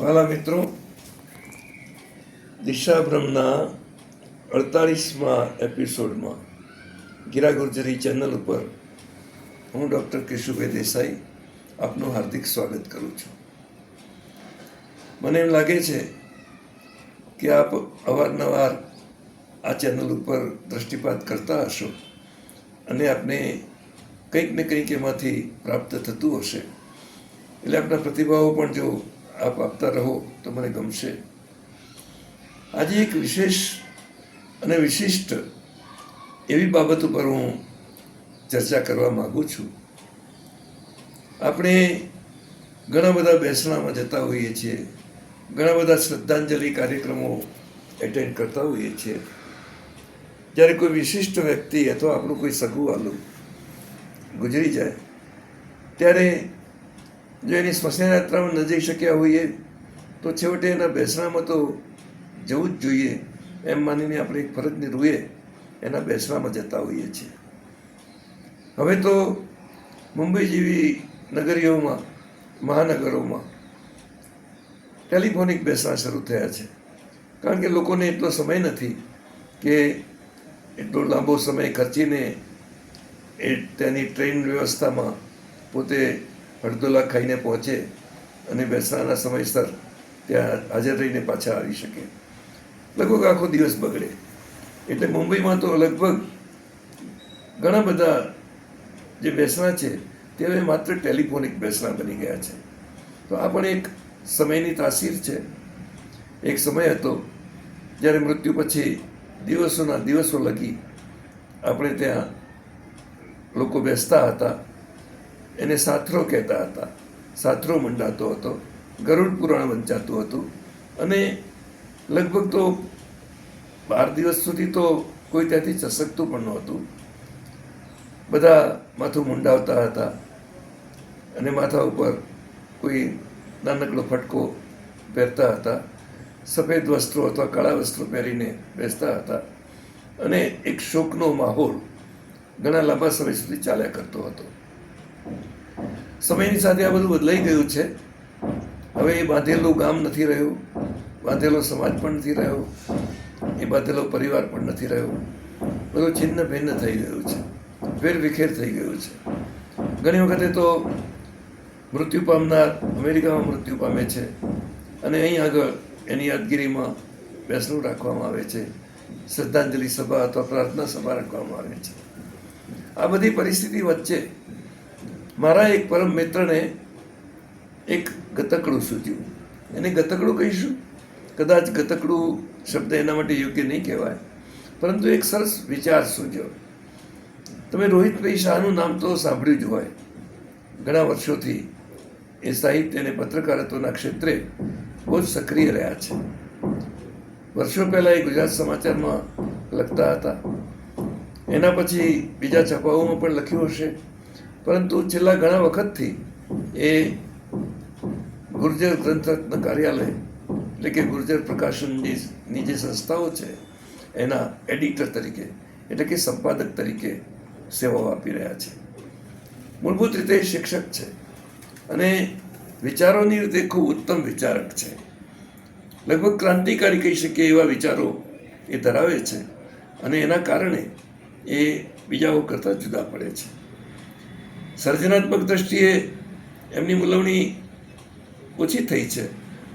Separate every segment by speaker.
Speaker 1: વાલા મિત્રો દિશાભ્રમના અડતાળીસમાં એપિસોડમાં ગીરા ગુર્જરી ચેનલ ઉપર હું ડૉક્ટર કેશુભાઈ દેસાઈ આપનું હાર્દિક સ્વાગત કરું છું. મને એમ લાગે છે કે આપ અવારનવાર આ ચેનલ ઉપર દૃષ્ટિપાત કરતા હશો અને આપને કંઈક ને કંઈક એમાંથી પ્રાપ્ત થતું હશે. એટલે આપણા પ્રતિભાવો પણ જો આપ આપતા રહો, તો મને ગમશે. આજે એક વિશેષ અને વિશિષ્ટ એવી બાબત ઉપર હું ચર્ચા કરવા માગું છું. આપણે ઘણા બધા બેસણામાં જતા હોઈએ છીએ, ઘણા બધા શ્રદ્ધાંજલિ કાર્યક્રમો એટેન્ડ કરતા હોઈએ છીએ. જ્યારે કોઈ વિશિષ્ટ વ્યક્તિ અથવા આપણું કોઈ સગું ગુજરી જાય, ત્યારે જો એની સ્મશાન યાત્રામાં ન જઈ શક્યા હોઈએ, તો છેવટે એના બેસણામાં તો જવું જ જોઈએ. એમ માનીને આપણે એક ફરજની રૂએ એના બેસણામાં જતા હોઈએ છીએ. હવે તો મુંબઈ જેવી નગરીઓમાં, મહાનગરોમાં ટેલિફોનિક બેસણા શરૂ થયા છે. કારણ કે લોકોને એટલો સમય નથી કે એટલો લાંબો સમય ખર્ચીને એ તેની ટ્રેન વ્યવસ્થામાં પોતે અડધો ખાઈને પહોંચે અને બેસણાના સમયસર ત્યાં હાજર રહીને પાછા આવી શકે. લગભગ આખો દિવસ બગડે. એટલે મુંબઈમાં તો લગભગ ઘણા બધા જે બેસણા છે તે હવે માત્ર ટેલિફોનિક બેસણા બની ગયા છે. તો આ પણ એક સમયની તાસીર છે. એક સમય હતો જ્યારે મૃત્યુ પછી દિવસોના દિવસો લગી આપણે ત્યાં લોકો બેસતા હતા. એને સાથરો કહેતા હતા. સાથરો મંડાતો હતો, ગરુડ પુરાણ વંચાતું હતું અને લગભગ તો બાર દિવસ સુધી તો કોઈ ત્યાંથી ચસકતું પણ નહોતું. બધા માથું મુંડાવતા હતા અને માથા ઉપર કોઈ નાનકડો ફટકો પહેરતા હતા. સફેદ વસ્ત્રો અથવા કાળા વસ્ત્રો પહેરીને બેસતા હતા અને એક શોકનો માહોલ ઘણા લાંબા સમય સુધી ચાલ્યા કરતો હતો. સમયની સાથે આ બધું બદલાઈ ગયું છે. હવે એ બાંધેલું ગામ નથી રહ્યું, બાંધેલો સમાજ પણ નથી રહ્યો, એ બાંધેલો પરિવાર પણ નથી રહ્યો. બધું છિન્ન ભિન્ન થઈ ગયું છે, ફેર વિખેર થઈ ગયું છે. ઘણી વખતે તો મૃત્યુ પામનાર અમેરિકામાં મૃત્યુ પામે છે અને અહીં આગળ એની યાદગીરીમાં બેસણું રાખવામાં આવે છે, શ્રદ્ધાંજલિ સભા અથવા પ્રાર્થના સભા રાખવામાં આવે છે. આ બધી પરિસ્થિતિ વચ્ચે મારા એક પરમ મિત્રને એક ગતકડું સૂચ્યું. એને ગતકડું કહીશું? કદાચ ગતકડું શબ્દ એના માટે યોગ્ય નહીં કહેવાય. પરંતુ એક સરસ વિચાર સૂચ્યો તમે રોહિતભાઈ શાહનું નામ તો સાંભળ્યું જ હોય. ઘણા વર્ષોથી એ સાહિત્ય અને પત્રકારત્વના ક્ષેત્રે બહુ જ સક્રિય રહ્યા છે. વર્ષો પહેલાં એ ગુજરાત સમાચારમાં લખતા હતા. એના પછી બીજા છપાઓમાં પણ લખ્યું હશે. પરંતુ છેલ્લા ઘણા વખતથી એ ગુર્જર ગ્રંથરત્ન કાર્યાલય, એટલે કે ગુર્જર પ્રકાશનની જે સંસ્થાઓ છે, એના એડિટર તરીકે, એટલે કે સંપાદક તરીકે સેવાઓ આપી રહ્યા છે. મૂળભૂત રીતે શિક્ષક છે અને વિચારોની રીતે ખૂબ ઉત્તમ વિચારક છે. લગભગ ક્રાંતિકારી કહી શકીએ એવા વિચારો એ ધરાવે છે અને એના કારણે એ બીજાઓ કરતાં જુદા પડે છે. સર્જનાત્મક દ્રષ્ટિએ એમની મૂલવણી ઓછી થઈ છે.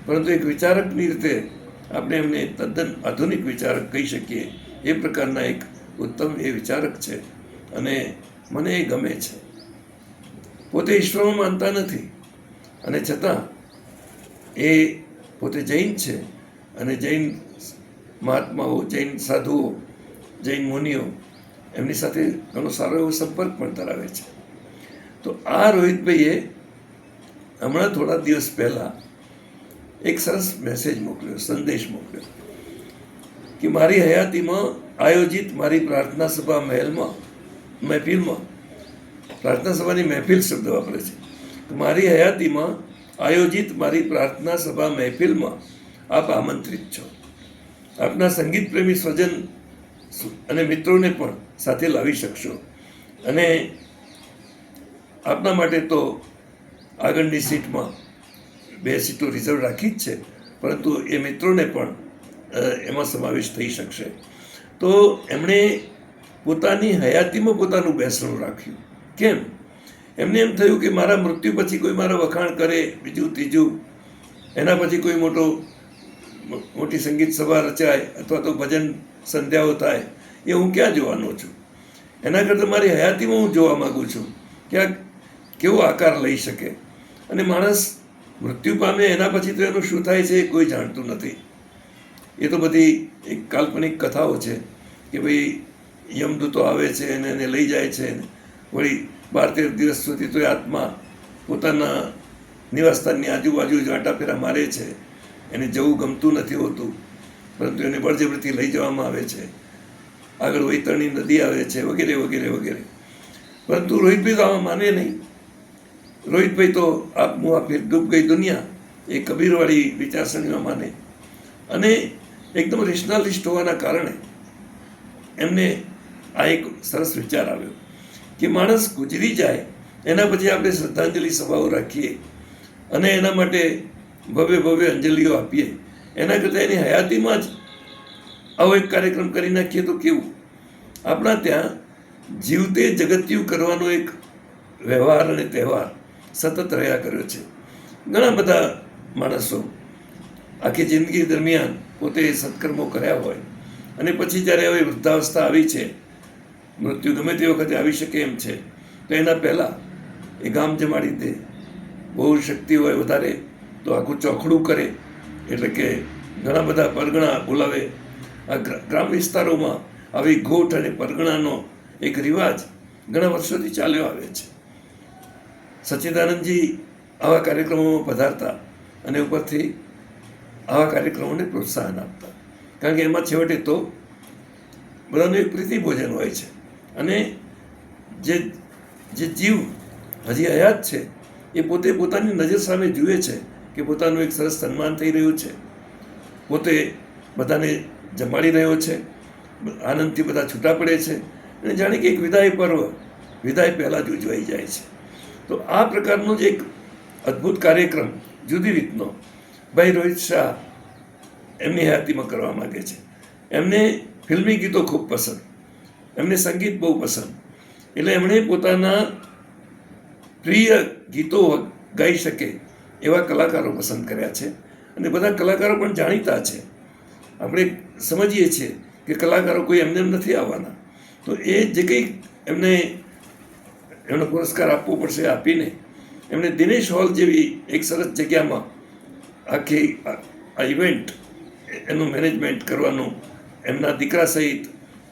Speaker 1: પરંતુ એક વિચારકની રીતે આપણે એમને તદ્દન આધુનિક વિચારક કહી શકીએ. એ પ્રકારના એક ઉત્તમ એ વિચારક છે અને મને એ ગમે છે. પોતે ઈશ્વરમાં માનતા નથી અને છતાં એ પોતે જૈન છે અને જૈન મહાત્માઓ, જૈન સાધુઓ, જૈન મુનિઓ એમની સાથે ઘણો સારો એવો સંપર્ક પણ ધરાવે છે. તો આ રોહિતભાઈએ હમણાં થોડા દિવસ પહેલાં એક સરસ મેસેજ મોકલ્યો, સંદેશ મોકલ્યો કે મારી હયાતીમાં આયોજિત મારી પ્રાર્થના સભા મહેલમાં, મહેફિલમાં, પ્રાર્થના સભાની મહેફિલ શબ્દ વાપરે છે. મારી હયાતીમાં આયોજિત મારી પ્રાર્થના સભા મહેફિલમાં આપ આમંત્રિત છો. આપના સંગીત પ્રેમી સ્વજન અને મિત્રોને પણ સાથે લાવી શકશો. અને આપના માટે તો આગળની સીટમાં બે સીટો રિઝર્વ રાખી જ છે, પરંતુ એ મિત્રોને પણ એમાં સમાવેશ થઈ શકશે. તો એમણે પોતાની હયાતીમાં પોતાનું બેસણું રાખ્યું. કેમ? એમને એમ થયું કે મારા મૃત્યુ પછી કોઈ મારા વખાણ કરે, બીજું ત્રીજું, એના પછી કોઈ મોટો મોટી સંગીત સભા રચાય, અથવા તો ભજન સંધ્યાઓ થાય, એ હું ક્યાં જોવાનો છું? એના કરતાં મારી હયાતીમાં હું જોવા માગું છું કે આ કેવો આકાર લઈ શકે? અને માણસ મૃત્યુ પામે એના પછી તો એનું શું થાય છે એ કોઈ જાણતું નથી. એ તો બધી એક કાલ્પનિક કથાઓ છે કે ભાઈ યમદૂતો આવે છે અને એને લઈ જાય છે વળી બાર તેર દિવસ સુધી તો એ આત્મા પોતાના નિવાસસ્થાનની આજુબાજુ જ આંટાફેરા મારે છે. એને જવું ગમતું નથી હોતું, પરંતુ એને બળજબરીથી લઈ જવામાં આવે છે. આગળ વૈતરણી નદી આવે છે, વગેરે વગેરે વગેરે. પરંતુ રોહિતભાઈ તો આમાં માને નહીં. રોહિતભાઈ તો આપ મુઆ ફિર ડૂબ ગઈ દુનિયા, એ કબીરવાળી વિચારસરણીમાં માને. અને એકદમ રેશનાલિસ્ટ હોવાના કારણે એમને આ એક સરસ વિચાર આવ્યો કે માણસ ગુજરી જાય, એના પછી આપણે શ્રદ્ધાંજલિ સભાઓ રાખીએ અને એના માટે ભવ્ય ભવ્ય અંજલિઓ આપીએ. એના કરતાં એની હયાતીમાં જ આવો એક કાર્યક્રમ કરી નાખીએ તો કેવું? આપણા ત્યાં જીવતે જગત્યુ કરવાનો એક વ્યવહાર અને તહેવાર સતત રહ્યા કર્યો છે. ઘણા બધા માણસો આખી જિંદગી દરમિયાન પોતે સત્કર્મો કર્યા હોય અને પછી જ્યારે હવે વૃદ્ધાવસ્થા આવી છે, મૃત્યુ ગમે તે વખતે આવી શકે એમ છે, તો એના પહેલાં એ ગામ જમાડી દે. બહુ શક્તિ હોય વધારે તો આખું ચોખડું કરે. એટલે કે ઘણા બધા પરગણા બોલાવે. આ ગ્રા- ગ્રામ વિસ્તારોમાં આવી ગોઠ અને પરગણાનો એક રિવાજ ઘણા વર્ષોથી ચાલ્યો આવે છે. સચ્ચિદાનંદજી આવા કાર્યક્રમોમાં પધારતા અને ઉપરથી આવા કાર્યક્રમોને પ્રોત્સાહન આપતા. કારણ કે એમાં છેવટે તો બધાનું એક પ્રીતિ ભોજન હોય છે. અને જે જે જીવ હજી હયાત છે, એ પોતે પોતાની નજર સામે જુએ છે કે પોતાનું એક સરસ સન્માન થઈ રહ્યું છે. પોતે બધાને જમાડી રહ્યો છે, આનંદથી બધા છૂટા પડે છે. અને જાણે કે એક વિદાય પર્વ, વિદાય પહેલાં જ ઉજવાઈ જાય છે. તો આ પ્રકારનો જ એક અદ્ભુત કાર્યક્રમ જુદી રીતનો ભાઈ રોહિત શાહ એમની હયાતીમાં કરવા માગે છે. એમને ફિલ્મી ગીતો ખૂબ પસંદ. એમને સંગીત બહુ પસંદ. એટલે એમણે પોતાના પ્રિય ગીતો ગાઈ શકે એવા કલાકારો પસંદ કર્યા છે. અને બધા કલાકારો પણ જાણીતા છે. આપણે સમજીએ છીએ કે કલાકારો કોઈ એમને એમ નથી આવવાના. તો એ જે કંઈ એમને એમનો પુરસ્કાર આપવો પડશે આપીને. એમણે દિનેશ હોલ જેવી એક સરસ જગ્યામાં આખી આ ઇવેન્ટ એનું મેનેજમેન્ટ કરવાનું, એમના દીકરા સહિત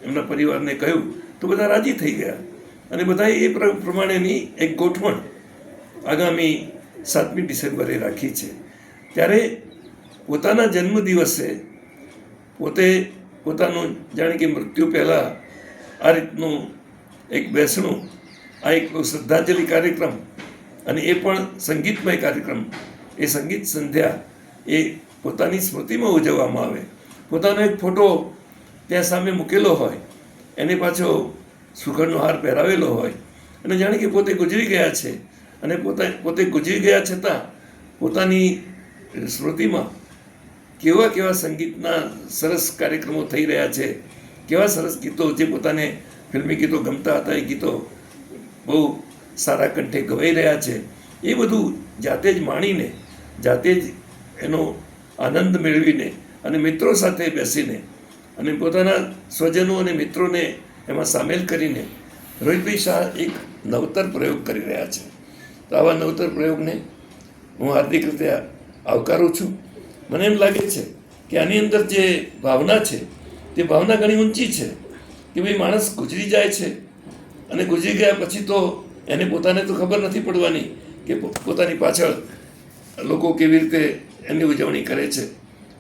Speaker 1: એમના પરિવારને કહ્યું, તો બધા રાજી થઈ ગયા. અને બધાએ એ પ્ર- પ્રમાણેની એક ગોઠવણ આગામી સાતમી ડિસેમ્બરે રાખી છે. ત્યારે પોતાના જન્મદિવસે પોતે પોતાનું, જાણે કે મૃત્યુ પહેલાં આ રીતનું એક બેસણું આ એક શ્રદ્ધાંજલિ કાર્યક્રમ અને એ પણ સંગીતમય કાર્યક્રમ. એ સંગીત સંધ્યા એ પોતાની સ્મૃતિમાં ઉજવવામાં આવે. પોતાનો એક ફોટો ત્યાં સામે મૂકેલો હોય. એને પાછો સુખડનો હાર પહેરાવેલો હોય. અને જાણે કે પોતે ગુજરી ગયા છે. અને પોતા, પોતે ગુજરી ગયા છતાં પોતાની સ્મૃતિમાં કેવા કેવા સંગીતના સરસ કાર્યક્રમો થઈ રહ્યા છે. કેવા સરસ ગીતો જે પોતાને ફિલ્મી ગીતો ગમતા હતા એ ગીતો બહુ સારા કંઠે ગવાઈ રહ્યા છે. એ બધું જાતે જ માણીને, જાતે જ એનો આનંદ મેળવીને અને મિત્રો સાથે બેસીને અને પોતાના સ્વજનો અને મિત્રોને એમાં સામેલ કરીને રોહિતભાઈ શાહ એક નવતર પ્રયોગ કરી રહ્યા છે. તો આવા નવતર પ્રયોગને હું હાર્દિક રીતે આવકારું છું. મને એમ લાગે છે કે આની અંદર જે ભાવના છે, તે ભાવના ઘણી ઊંચી છે કે ભાઈ માણસ ગુજરી જાય છે અને ગુજરી ગયા પછી તો એને પોતાને તો ખબર નથી પડવાની કે પોતાની પાછળ લોકો કેવી રીતે એની ઉજવણી કરે છે,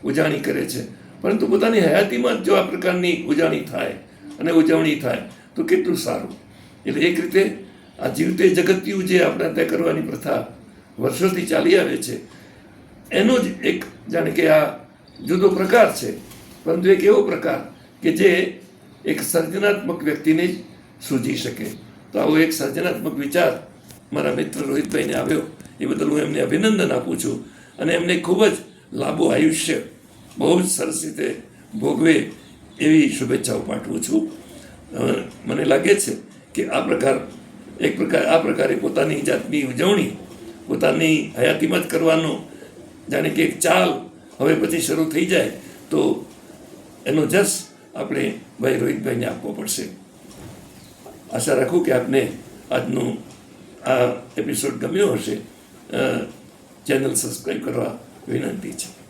Speaker 1: ઉજાણી કરે છે. પરંતુ પોતાની હયાતીમાં જ આ પ્રકારની ઉજાણી થાય અને ઉજવણી થાય, તો કેટલું સારું. એટલે એક રીતે આ જીવતે જગત્યું જે આપણે ત્યાં કરવાની પ્રથા વર્ષોથી ચાલી આવે છે, એનો જ એક જાણે કે આ જુદો પ્રકાર છે. પરંતુ એક એવો પ્રકાર કે જે એક સર્જનાત્મક વ્યક્તિને જ સૂઝી શકે. તો આવો એક સર્જનાત્મક વિચાર મારા મિત્ર રોહિતભાઈને આવ્યો. એ બદલ હું એમને અભિનંદન આપું છું અને એમને ખૂબ જ લાંબુ આયુષ્ય, બહુ જ સરસ રીતે ભોગવે એવી શુભેચ્છાઓ પાઠવું છું. મને લાગે છે કે આ પ્રકાર, એક પ્રકાર, આ પ્રકારે પોતાની જાતની ઉજવણી, પોતાની હયાતીમાં જ કરવાનો જાણે કે એક ચાલ હવે પછી શરૂ થઈ જાય તો એનો જસ આપણે ભાઈ રોહિતભાઈને આપવો પડશે. આશા રાખું કે આપને આજનું આ એપિસોડ ગમ્યો હશે ચેનલ સબસ્ક્રાઈબ કરવા વિનંતી છે